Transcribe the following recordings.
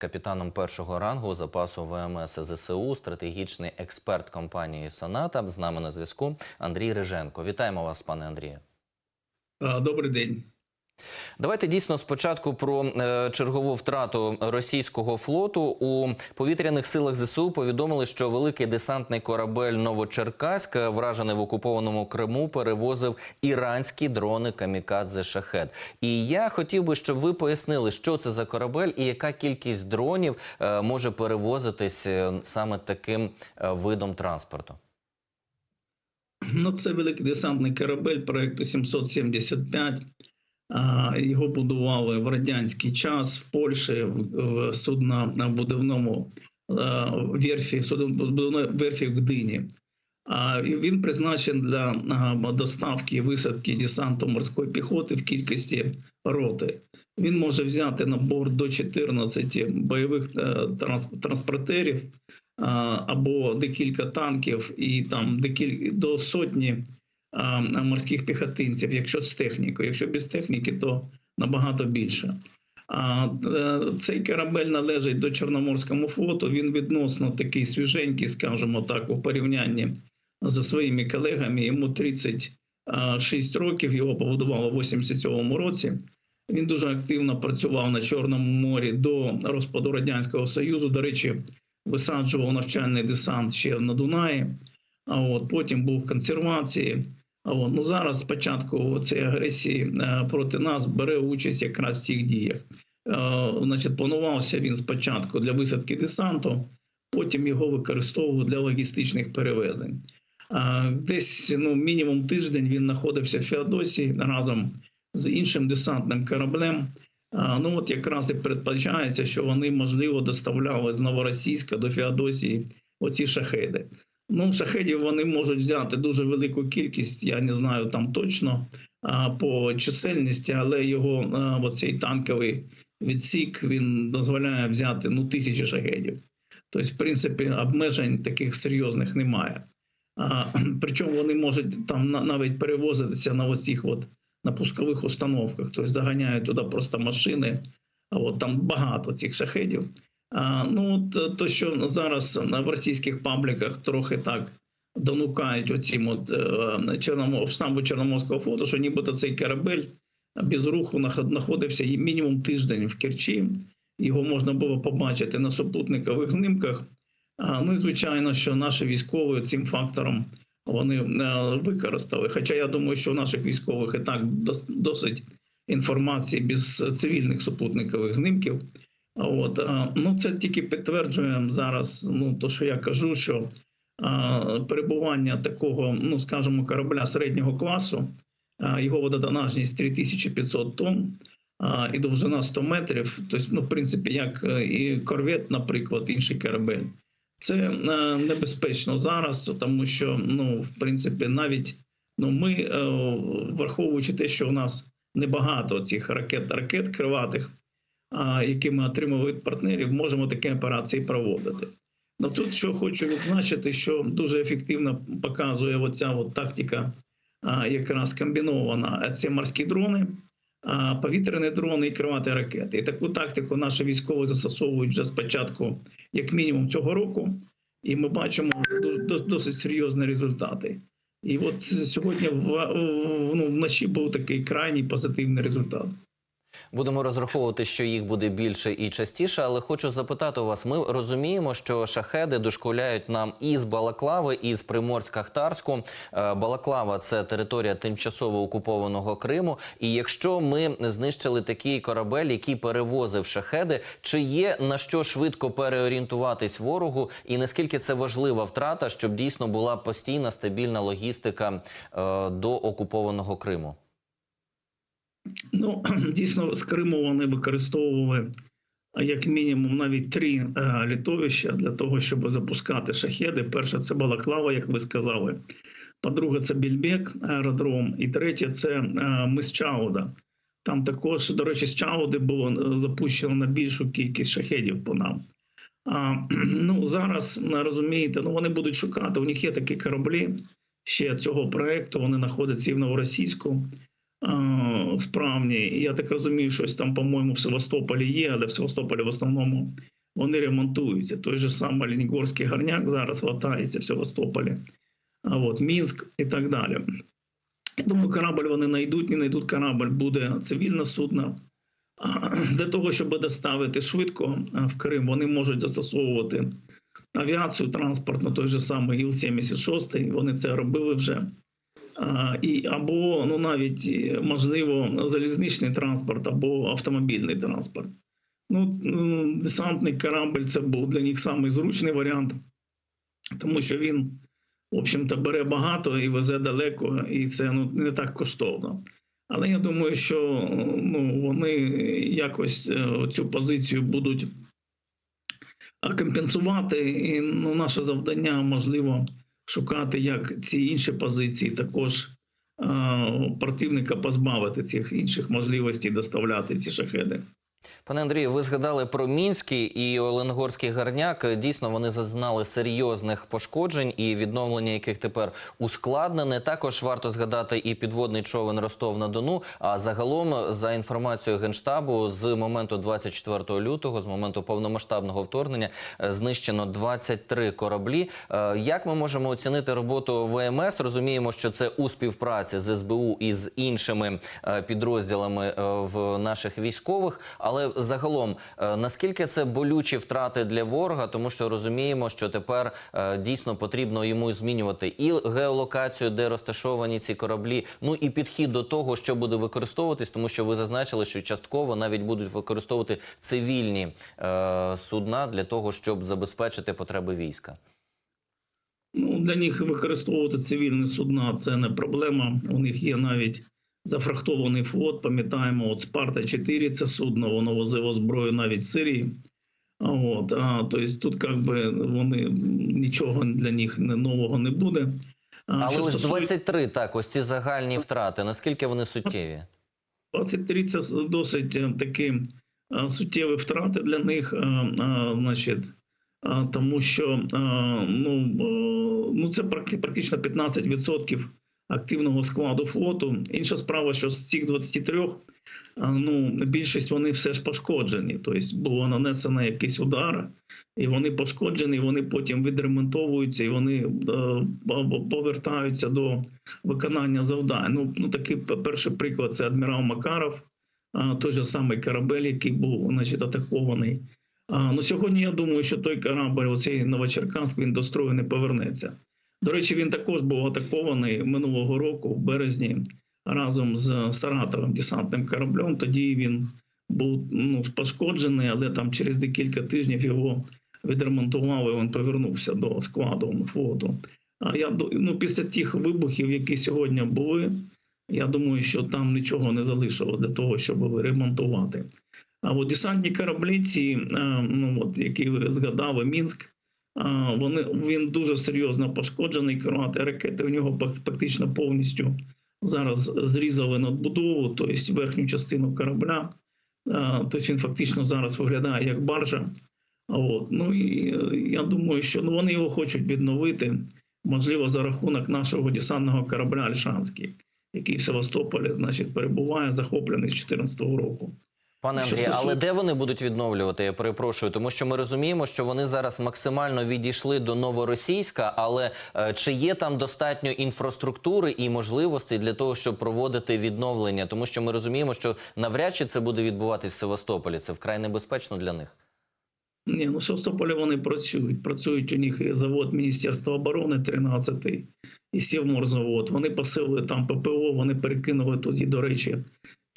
Капітаном першого рангу запасу ВМС ЗСУ, стратегічний експерт компанії Соната. З нами на зв'язку Андрій Риженко. Вітаємо вас, пане Андрію. Добрий день. Давайте дійсно спочатку про е, чергову втрату російського флоту у повітряних силах ЗСУ. Повідомили, що великий десантний корабель Новочеркаськ, вражений в окупованому Криму, перевозив іранські дрони Камікадзе Шахет. І я хотів би, щоб ви пояснили, що це за корабель і яка кількість дронів е, може перевозитись е, саме таким видом транспорту. Ну, це великий десантний корабель проекту 775. Його будували в радянський час в Польщі в суднобудівному верфі, суднобудівної верфі в Гдині. Він призначений для доставки висадки десанту морської піхоти в кількості роти. Він може взяти на борт до 14 бойових е, транс- транспортерів або декілька танків і там декіль... до сотні морських піхотинців, якщо з технікою. Якщо без техніки, то набагато більше. А е, цей корабель належить до Чорноморському флоту. Він відносно такий свіженький, скажімо так, у порівнянні зі своїми колегами. Йому 36 років. Його побудували в 87-му році. Він дуже активно працював на Чорному морі до розпаду радянського союзу. До речі, висаджував навчальний десант ще на Дунаї. А от потім був в консервації. Ну зараз спочатку цієї агресії е, проти нас бере участь якраз в цих діях. Е, Значить, планувався він спочатку для висадки десанту, потім його використовували для логістичних перевезень. Десь ну, мінімум тиждень він знаходився в Феодосії разом з іншим десантним кораблем. Ну от якраз і передбачається, що вони можливо доставляли з Новоросійська до Феодосії оці шахеди. Ну, шахедів вони можуть взяти дуже велику кількість, я не знаю там точно по чисельності, але його оцей танковий відсік він дозволяє взяти ну, тисячі шахедів. Тобто, в принципі, обмежень таких серйозних немає. А, причому вони можуть там на- навіть перевозитися на оцих от на пускових установках, тобто заганяють туди просто машини. А от там багато цих шахедів. Ну от то, що зараз в російських пабліках трохи так донукають оцім от е, Чорномо, штабу Чорноморського флоту, що нібито цей корабель без руху знаходився мінімум тиждень в Керчі. Його можна було побачити на супутникових знімках. А, ну і звичайно, що наші військові цим фактором вони е, використали. Хоча я думаю, що у наших військових і так дос- досить інформації без цивільних супутникових знімків. От ну це тільки підтверджує зараз. Ну то, що я кажу, що перебування такого, ну скажімо, корабля середнього класу, його водотонажність 3500 тонн і довжина 100 метрів. Тобто, ну, в принципі, як е, і корвет, наприклад, інший корабель. Це е, небезпечно зараз, тому що ну, в принципі, навіть ну, ми, е, враховуючи те, що у нас небагато цих ракет, ракет криватих які ми отримали від партнерів, можемо такі операції проводити. Ну тут що хочу відзначити, що дуже ефективно показує оця от тактика, якраз комбінована. Це морські дрони, повітряні дрони і кривати ракети. І таку тактику наші військові застосовують вже спочатку, як мінімум, цього року, і ми бачимо досить серйозні результати. І от сьогодні ну, вночі був такий крайній позитивний результат. Будемо розраховувати, що їх буде більше і частіше, але хочу запитати у вас: ми розуміємо, що шахеди дошкуляють нам із Балаклави, із Приморська-Хтарську. Е, Балаклава це територія тимчасово окупованого Криму. І якщо ми знищили такий корабель, який перевозив шахеди, чи є на що швидко переорієнтуватись ворогу, і наскільки це важлива втрата, щоб дійсно була постійна стабільна логістика е, до окупованого Криму? Ну, дійсно, з Криму вони використовували як мінімум навіть три е, літовища для того, щоб запускати шахеди. Перше це Балаклава, як ви сказали. По-друге, це Більбек аеродром. І третє це е, мис Чауда. Там також, до речі, з Чауди було е, запущено на більшу кількість шахедів по нам. А, ну, зараз е, розумієте, ну вони будуть шукати. У них є такі кораблі ще цього проекту. Вони знаходяться і в Новоросійську. Справні. Я так розумію, щось там, по-моєму, в Севастополі є, але в Севастополі в основному вони ремонтуються. Той же самий Ленігорський гарняк зараз латається в Севастополі, а от Мінськ і так далі. Я думаю, корабль вони знайдуть, не знайдуть корабль, буде цивільне судно. А Для того, щоб доставити швидко в Крим, вони можуть застосовувати авіацію транспортну, той же самий Іл-76, вони це робили вже. А, і, або ну, навіть е, можливо залізничний транспорт, або автомобільний транспорт. Ну, десантний корабль це був для них самий зручний варіант, тому що він, в общем-то, бере багато і везе далеко, і це ну, не так коштовно. Але я думаю, що ну, вони якось е, цю позицію будуть компенсувати. І ну, наше завдання можливо шукати, як ці інші позиції також противника позбавити цих інших можливостей доставляти ці шахеди. Пане Андрію, ви згадали про Мінський і Оленгорський гарняк. Дійсно, вони зазнали серйозних пошкоджень і відновлення яких тепер ускладнене. Також варто згадати і підводний човен Ростов на Дону. А загалом, за інформацією генштабу, з моменту 24 лютого, з моменту повномасштабного вторгнення, е, знищено 23 кораблі. Е, Як ми можемо оцінити роботу ВМС? Розуміємо, що це у співпраці з СБУ і з іншими е, підрозділами в наших військових. Але загалом, е, наскільки це болючі втрати для ворога, тому що розуміємо, що тепер е, дійсно потрібно йому змінювати і геолокацію, де розташовані ці кораблі, ну і підхід до того, що буде використовуватись, тому що ви зазначили, що частково навіть будуть використовувати цивільні е, судна для того, щоб забезпечити потреби війська. Ну, для них використовувати цивільні судна це не проблема. У них є навіть зафрахтований флот. Пам'ятаємо, от Спарта 4 це судно, воно возило зброю навіть з Сирії. От, а, тобто тут як би вони нічого для них нового не буде. А, Але ось стосується- 23, так, ось ці загальні втрати. Наскільки вони суттєві? 23 це досить е, такі е, суттєві втрати для них, е, значить, тому що ну, ну це практично 15% активного складу флоту. Інша справа, що з цих 23 е, ну, більшість вони все ж пошкоджені. Тобто було нанесено якийсь удар, і вони пошкоджені, вони потім відремонтовуються і вони е, повертаються до виконання завдань. Ну, ну такий перший приклад це адмірал Макаров, той же самий корабель, який був значить, атакований. А, ну, сьогодні я думаю, що той корабль, оцей Новочеркаськ, він до строю не повернеться. До речі, він також був атакований минулого року, в березні, разом з Саратовим десантним кораблем. Тоді він був ну, пошкоджений, але там через декілька тижнів його відремонтували. Він повернувся до складу флоту. А я ну, після тих вибухів, які сьогодні були, я думаю, що там нічого не залишилось для того, щоб ремонтувати. А от десантні кораблі, ці, е, ну, от, які ви згадали, Мінськ, вони, він дуже серйозно пошкоджений. Керувати ракети у нього практично повністю зараз зрізали надбудову, тобто верхню частину корабля. Тобто він фактично зараз виглядає як баржа. От. Ну і е, я думаю, що ну, вони його хочуть відновити, можливо, за рахунок нашого десантного корабля Альшанський, який в Севастополі, значить, перебуває захоплений з 2014 року. Пане Андрію, але де вони будуть відновлювати? Я перепрошую, тому що ми розуміємо, що вони зараз максимально відійшли до новоросійська, але е, чи є там достатньо інфраструктури і можливостей для того, щоб проводити відновлення? Тому що ми розуміємо, що навряд чи це буде відбуватись в Севастополі. Це вкрай небезпечно для них. Ні, ну в Севастополі вони працюють. Працюють у них завод Міністерства оборони 13 і Сівморзавод. Вони посилили там ППО, вони перекинули тоді, до речі,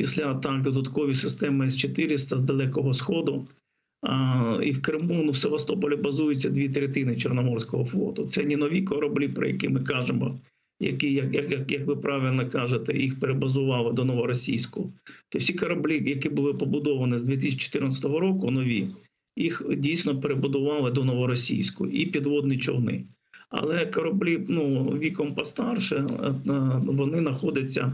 після атак додаткові системи С-400 з Далекого Сходу. А, і в Криму, ну в Севастополі базуються дві третини Чорноморського флоту. Це не нові кораблі, про які ми кажемо, які, як, як, як, ви правильно кажете, їх перебазували до новоросійську. То всі кораблі, які були побудовані з 2014 року, нові, їх дійсно перебудували до новоросійську і підводні човни. Але кораблі ну, віком постарше, е, е, вони знаходяться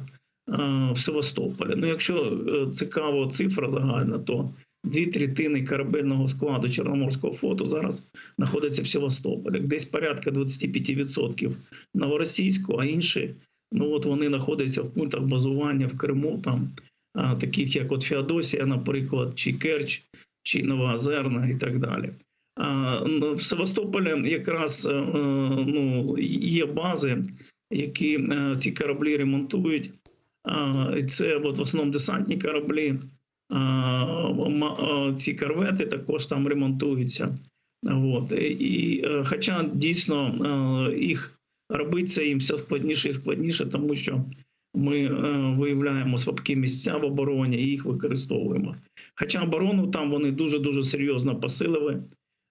в Севастополі. Ну, якщо е, цікава цифра загальна, то дві третини корабельного складу Чорноморського флоту зараз знаходяться в Севастополі. Десь порядка 25% новоросійську, а інші Ну от вони знаходяться в пунктах базування в Криму, там таких як от Феодосія, наприклад, чи Керч, чи Новоазерна і так далі. Ну, в Севастополі якраз е, е, ну, є бази, які е, ці кораблі ремонтують. Це от в основному десантні кораблі. Ці корвети також там ремонтуються. От. І, е, хоча дійсно е, їх робити це їм все складніше і складніше, тому що ми е, виявляємо слабкі місця в обороні і їх використовуємо. Хоча оборону там вони дуже дуже серйозно посилили.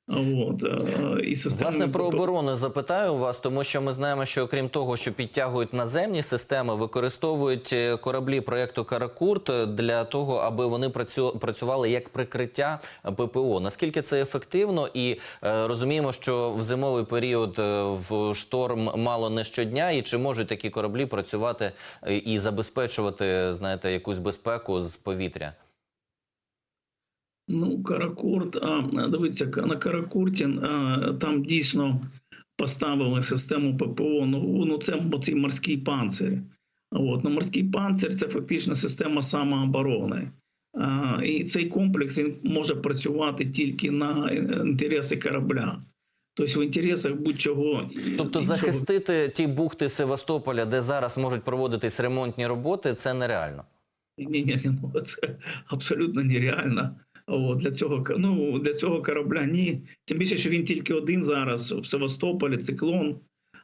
От, е, і системи Власне про оборону запитаю вас, тому що ми знаємо, що окрім того, що підтягують наземні системи, використовують е, кораблі проєкту Каракурт для того, аби вони працю- працювали як прикриття ППО. Наскільки це ефективно? І е, розуміємо, що в зимовий період е, в шторм мало не щодня, і чи можуть такі кораблі працювати е, і забезпечувати, знаєте, якусь безпеку з повітря? Ну, Каракурт, а, дивіться, на Каракурті а, там дійсно поставили систему ППО. Ну, ну це оцей морський панцир. От, ну, морський панцир це фактично система самооборони. А, і цей комплекс він може працювати тільки на е, інтереси корабля. Тобто в інтересах будь-чого. Тобто іншого- захистити ті бухти Севастополя, де зараз можуть проводитись ремонтні роботи, це нереально. Ні, ні, ні, ну, це абсолютно нереально. От, для цього ну, для цього корабля ні. Тим більше, що він тільки один зараз в Севастополі, циклон.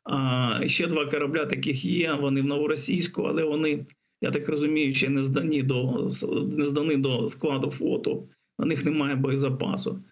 А ще два корабля таких є. Вони в Новоросійську, але вони, я так розумію, ще не здані до не здані до складу флоту. На них немає боєзапасу.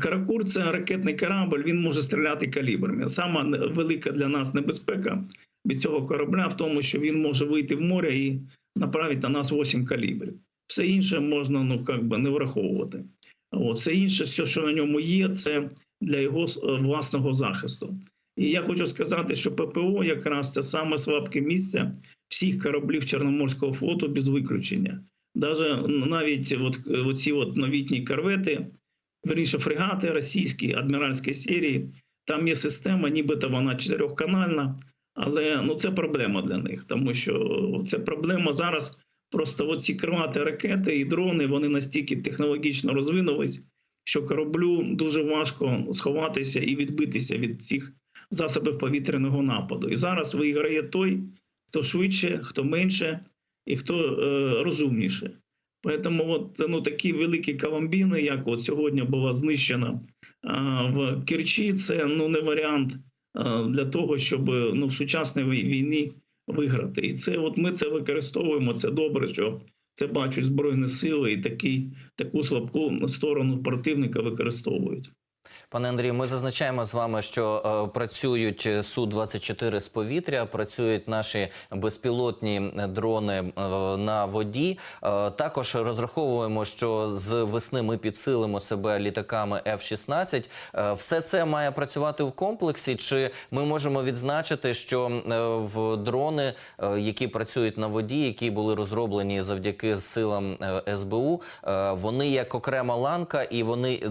Каракур це ракетний корабль, він може стріляти калібрами. Сама велика для нас небезпека від цього корабля в тому, що він може вийти в море і направить на нас 8 калібрів. Все інше можна ну, как би, не враховувати. Все інше, все, що на ньому є, це для його е, власного захисту. І я хочу сказати, що ППО якраз це саме слабке місце всіх кораблів Чорноморського флоту без виключення. Даже навіть от, е, от новітні корвети, верніше фрегати російські адміральської серії, там є система, нібито вона чотирьохканальна, але ну це проблема для них, тому що це проблема зараз. Просто от ці крилаті ракети і дрони вони настільки технологічно розвинулись, що кораблю дуже важко сховатися і відбитися від цих засобів повітряного нападу. І зараз виграє той, хто швидше, хто менше і хто е, розумніше. Тому от, ну, такі великі каламбіни, як от сьогодні була знищена а, в Керчі, це ну, не варіант а, для того, щоб ну, в сучасній війні виграти. І це от ми це використовуємо. Це добре, що це бачать збройні сили і такі таку слабку сторону противника використовують. Пане Андрію, ми зазначаємо з вами, що е, працюють су 24 з повітря, працюють наші безпілотні е, дрони е, на воді. Е, також розраховуємо, що з весни ми підсилимо себе літаками F-16. Е, все це має працювати в комплексі. Чи ми можемо відзначити, що е, в дрони, е, які працюють на воді, які були розроблені завдяки силам е, СБУ, е, вони як окрема ланка, і вони е,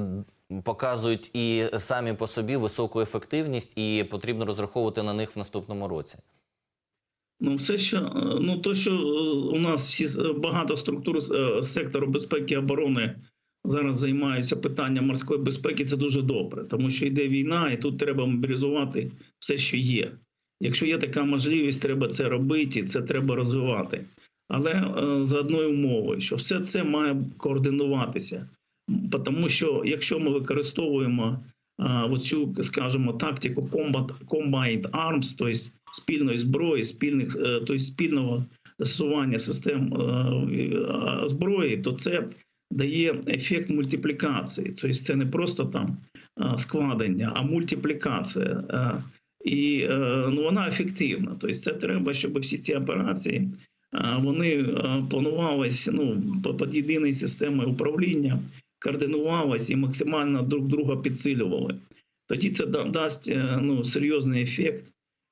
показують і самі по собі високу ефективність, і потрібно розраховувати на них в наступному році. Ну, все, що е, ну то, що е, у нас всі з- багато структур е, сектору безпеки і оборони зараз займаються питанням морської безпеки, це дуже добре, тому що йде війна, і тут треба мобілізувати все, що є. Якщо є така можливість, треба це робити, і це треба розвивати. Але е, за одною умовою, що все це має координуватися. Тому що якщо ми використовуємо оцю, скажімо, тактику combat, combined arms, тобто спільної зброї, спільних, е, тобто спільного застосування систем е, е, зброї, то це дає ефект мультиплікації. Тобто це не просто там складення, а мультиплікація. І ну, вона ефективна. Тобто це треба, щоб всі ці операції вони планувалися ну, під єдиною системою управління, координувалися і максимально друг друга підсилювали. Тоді це да- дасть е, ну, серйозний ефект,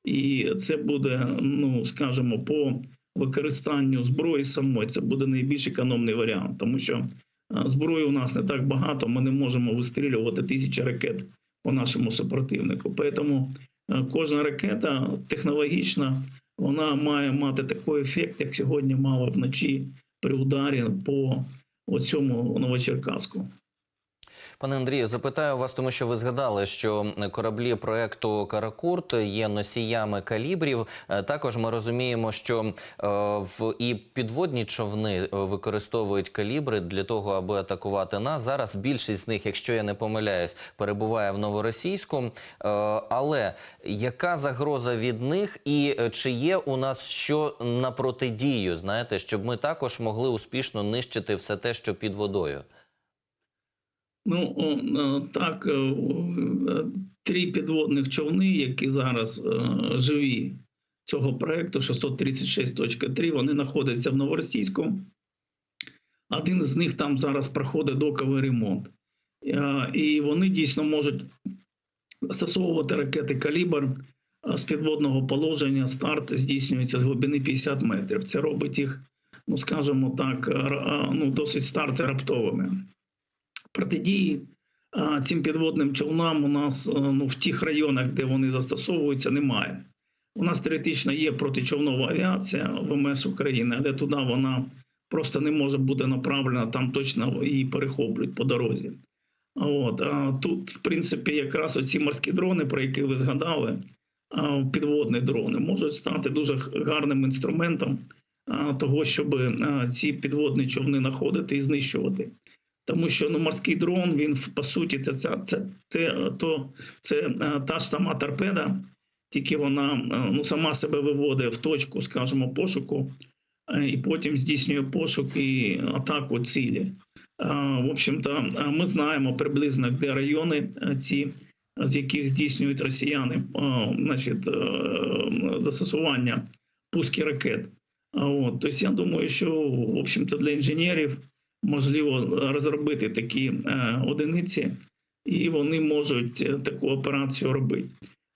і це буде, ну скажімо, по використанню зброї самої, це буде найбільш економний варіант, тому що е, зброї у нас не так багато, ми не можемо вистрілювати тисячі ракет по нашому супротивнику. Тому е, кожна ракета технологічно вона має мати такий ефект, як сьогодні мала вночі при ударі по оцьому Новочеркаску. Пане Андрію, запитаю вас, тому що ви згадали, що кораблі проекту Каракурт є носіями калібрів. Е, Також ми розуміємо, що е, в і підводні човни е, використовують калібри для того, аби атакувати нас. Зараз більшість з них, якщо я не помиляюсь, перебуває в новоросійську. Але яка загроза від них, і чи є у нас що на протидію? Знаєте, щоб ми також могли успішно нищити все те, що під водою? Ну е, так, е, е, три підводних човни, які зараз живі цього проекту 636.3, вони знаходяться в Новоросійську. Один з них там зараз проходить доковий ремонт. І вони дійсно можуть застосовувати ракети калібр з підводного положення. Старт здійснюється з глибини 50 метрів. Це робить їх, ну скажімо так, ну, досить старти раптовими протидії цим підводним човнам у нас е, ну, в тих районах, де вони застосовуються, немає. У нас теоретично є протичовнова авіація ВМС України, але туди вона просто не може бути направлена, там точно її перехоплюють по дорозі. От, а тут, в принципі, якраз оці морські дрони, про які ви згадали, підводні дрони, можуть стати дуже гарним інструментом того, щоб ці підводні човни знаходити і знищувати. Тому що ну, морський дрон, він по суті, це, це, це, це, то, це е, та ж сама торпеда, тільки вона е, ну, сама себе виводить в точку, скажімо, пошуку, е, і потім здійснює пошук і атаку цілі. Е, В общем-то, е, ми знаємо приблизно, де райони е, ці, з яких здійснюють росіяни е, значить, е, застосування пуски ракет. От, тобто я думаю, що в общем-то для інженерів можливо розробити такі е, одиниці, і вони можуть е, таку операцію робити.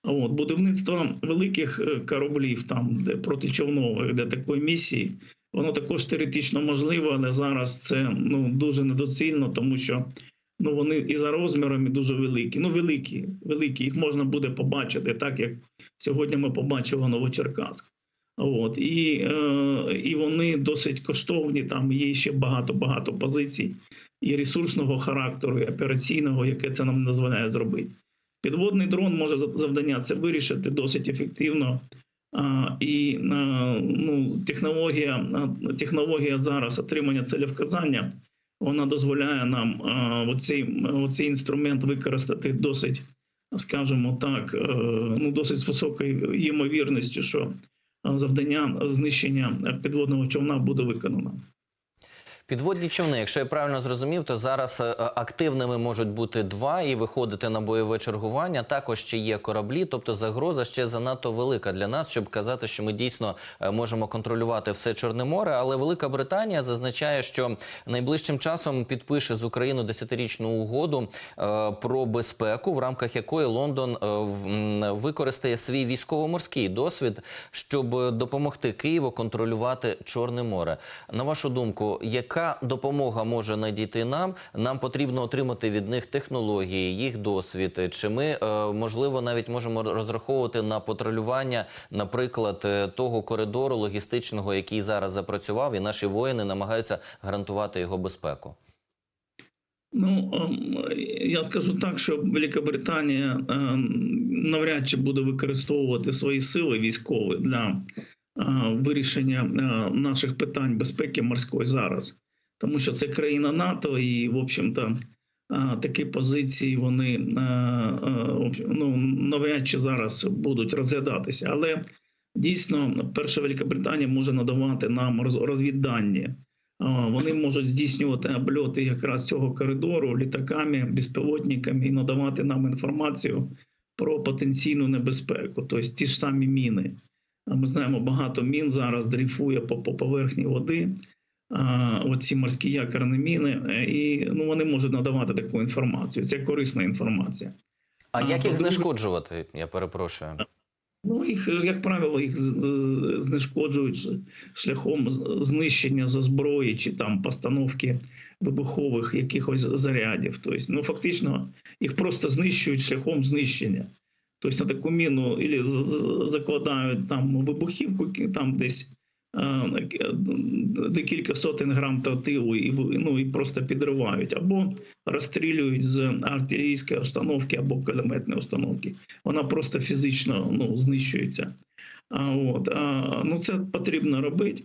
От будівництво великих е, кораблів, там де протичовнових для такої місії, воно також теоретично можливо, але зараз це ну дуже недоцільно, тому що ну вони і за розмірами дуже великі. Ну великі, великі. Їх можна буде побачити, так як сьогодні ми побачили Новочеркаськ. От і, е, і вони досить коштовні. Там є ще багато багато позицій і ресурсного характеру, і операційного, яке це нам дозволяє зробити. Підводний дрон може завдання це вирішити досить ефективно. А, і а, ну, технологія, а, технологія зараз отримання целевказання, вона дозволяє нам а, оцей, оцей інструмент використати досить, скажімо так, е, ну, досить з високою ймовірністю, що завдання знищення підводного човна буде виконано. Підводні човни, якщо я правильно зрозумів, то зараз е, активними можуть бути два і виходити на бойове чергування. Також ще є кораблі, тобто загроза ще занадто велика для нас, щоб казати, що ми дійсно е, можемо контролювати все Чорне море. Але Велика Британія зазначає, що найближчим часом підпише з Україною десятирічну угоду е, про безпеку, в рамках якої Лондон е, використає свій військово-морський досвід, щоб допомогти Києву контролювати Чорне море. На вашу думку, яка допомога може надійти нам? Нам потрібно отримати від них технології, їх досвід. Чи ми е, можливо навіть можемо розраховувати на патрулювання, наприклад, е, того коридору логістичного, який зараз запрацював, і наші воїни намагаються гарантувати його безпеку? Ну ем, я скажу так, що Великобританія ем, навряд чи буде використовувати свої сили військові для вирішення е, наших питань безпеки морської зараз, тому що це країна НАТО, і в общем-то е, такі позиції вони е, е, ну, навряд чи зараз будуть розглядатися. Але дійсно, перша Великобританія може надавати нам роз- розвіддані. Вони можуть здійснювати обльоти якраз цього коридору літаками, безпілотниками і надавати нам інформацію про потенційну небезпеку, тобто ті ж самі міни. Ми знаємо, багато мін зараз дрейфує по, по поверхні води. А, Оці морські якорні міни, е, і ну, вони можуть надавати таку інформацію. Це корисна інформація. А А, як їх по-друге- знешкоджувати? Я перепрошую. Ну, їх, як правило, їх знешкоджують шляхом знищення за зброї чи там постановки вибухових якихось зарядів. Тобто, ну фактично їх просто знищують шляхом знищення. Тобто на таку міну з- закладають там вибухівку, там десь е, декілька сотень грам тротилу і, ну, і просто підривають, або розстрілюють з артилерійської установки або кулеметної установки. Вона просто фізично ну, знищується. А, от, а, ну, це потрібно робити.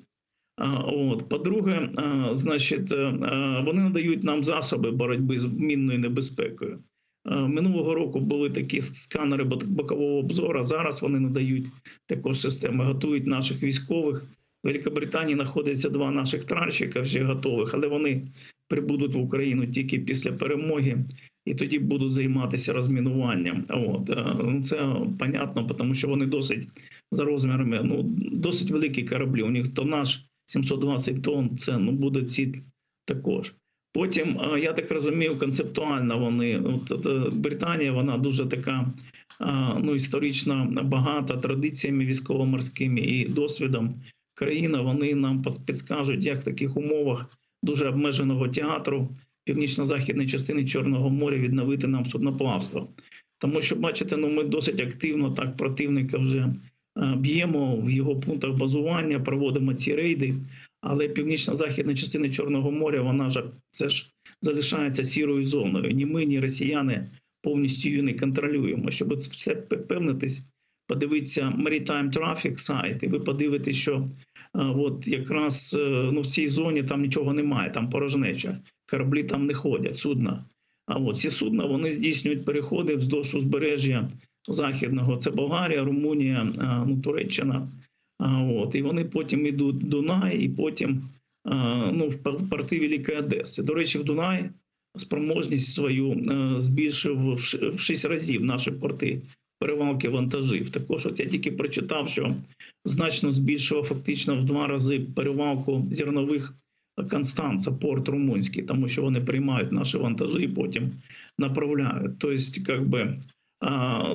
От, по-друге, значить, е, а, вони надають нам засоби боротьби з мінною небезпекою. Е, Минулого року були такі сканери бокового обзору. Зараз вони надають також системи, готують наших військових. В Великобританії знаходиться два наших тральщика вже готових, але вони прибудуть в Україну тільки після перемоги і тоді будуть займатися розмінуванням. От е, ну, це понятно, тому що вони досить за розмірами, ну досить великі кораблі. У них тонаж 720 тонн. Це ну буде ціль також. Потім, е, я так розумію, концептуально вони от, е, Британія, вона дуже така е, ну, історично багата традиціями військово-морськими і досвідом країна. Вони нам підскажуть, як в таких умовах дуже обмеженого театру північно-західної частини Чорного моря відновити нам судноплавство. Тому що, бачите, ну ми досить активно так противника вже б'ємо в його пунктах базування, проводимо ці рейди. Але північно-західна частина Чорного моря, вона ж це ж залишається сірою зоною. Ні ми, ні росіяни повністю її не контролюємо. Щоб все впевнитись, подивіться Maritime Traffic сайт, і ви подивитесь, що е, от якраз е, ну, в цій зоні там нічого немає, там порожнеча. Кораблі там не ходять, судна. А от ці судна вони здійснюють переходи вздовж узбережжя західного. Це Болгарія, Румунія, е, ну, Туреччина. От, і вони потім йдуть в Дунай, і потім ну, в порти Великої Одеси. До речі, в Дунай спроможність свою збільшив в ш- 6 разів наші порти перевалки вантажів. Також от я тільки прочитав, що значно збільшував фактично в два рази перевалку зернових Констанца, порт румунський, тому що вони приймають наші вантажі і потім направляють. Тобто, як би,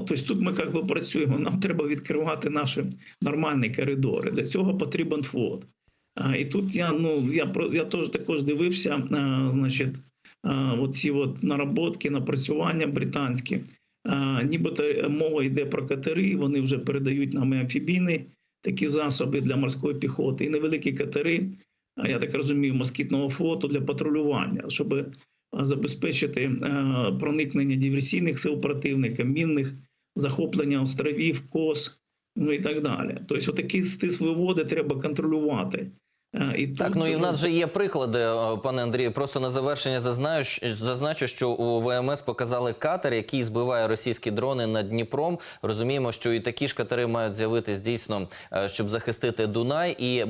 тобто тут ми як би працюємо. Нам треба відкривати наші нормальні коридори. Для цього потрібен флот. І тут я ну я я теж також дивився, значить, оці от наработки, напрацювання британські. Нібито мова йде про катери, вони вже передають нам і амфібійні такі засоби для морської піхоти, і невеликі катери, я так розумію, москітного флоту для патрулювання, щоб забезпечити е, проникнення диверсійних сил противника, мінних, захоплення островів, кос, ну і так далі. Тобто, отакі стислі води треба контролювати. Е, І Так, тут, ну і в нас вже є приклади, е, пане Андрію. Просто на завершення зазнаю, зазначу, що у ВМС показали катер, який збиває російські дрони над Дніпром. Розуміємо, що і такі ж катери мають з'явитись дійсно, щоб захистити Дунай. І